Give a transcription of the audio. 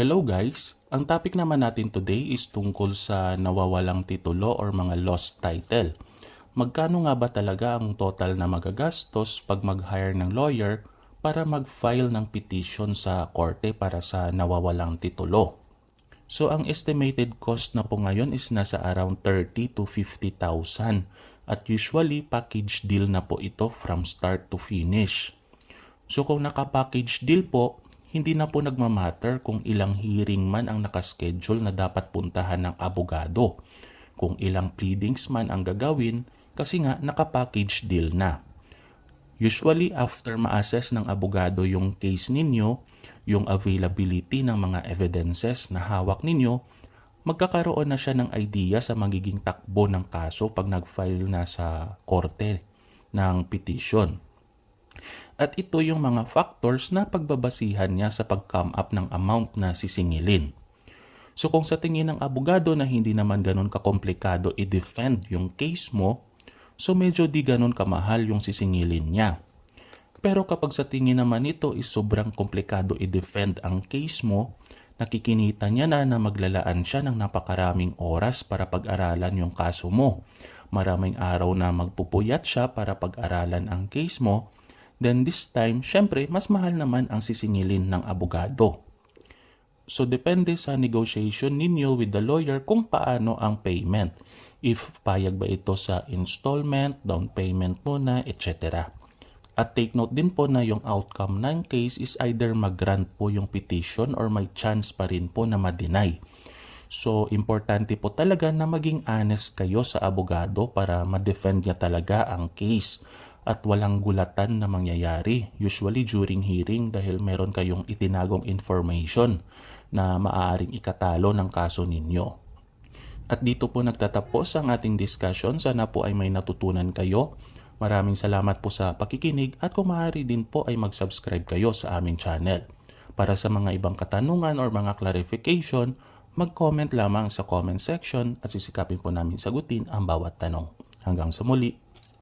Hello guys! Ang topic naman natin today is tungkol sa nawawalang titulo or mga lost title. Magkano nga ba talaga ang total na magagastos pag mag-hire ng lawyer para mag-file ng petition sa korte para sa nawawalang titulo? So ang estimated cost na po ngayon is nasa around 30 to 50,000 at usually package deal na po ito from start to finish. So kung naka-package deal po, hindi na po nagmamatter kung ilang hearing man ang nakaschedule na dapat puntahan ng abogado. Kung ilang pleadings man ang gagawin kasi nga naka-package deal na. Usually after ma-assess ng abogado yung case ninyo, yung availability ng mga evidences na hawak ninyo, magkakaroon na siya ng idea sa magiging takbo ng kaso pag nag-file na sa korte ng petition. At ito yung mga factors na pagbabasihan niya sa pag-come up ng amount na sisingilin. So kung sa tingin ng abogado na hindi naman ganun kakomplikado i-defend yung case mo, so medyo di ganun kamahal yung sisingilin niya. Pero kapag sa tingin naman ito is sobrang komplikado i-defend ang case mo, nakikinita niya na na maglalaan siya ng napakaraming oras para pag-aralan yung kaso mo. Maraming araw na magpupuyat siya para pag-aralan ang case mo, then this time, syempre, mas mahal naman ang sisingilin ng abogado. So, depende sa negotiation ninyo with the lawyer kung paano ang payment. If payag ba ito sa installment, down payment muna, etc. At take note din po na yung outcome ng case is either mag-grant po yung petition or may chance pa rin po na ma-deny. So, importante po talaga na maging honest kayo sa abogado para ma-defend niya talaga ang case at walang gulatan na mangyayari usually during hearing dahil meron kayong itinagong information na maaaring ikatalo ng kaso ninyo. At dito po nagtatapos ang ating discussion. Sana po ay may natutunan kayo. Maraming salamat po sa pakikinig at kung maaari din po ay mag-subscribe kayo sa aming channel. Para sa mga ibang katanungan or mga clarification, mag-comment lamang sa comment section at sisikapin po namin sagutin ang bawat tanong. Hanggang sa muli,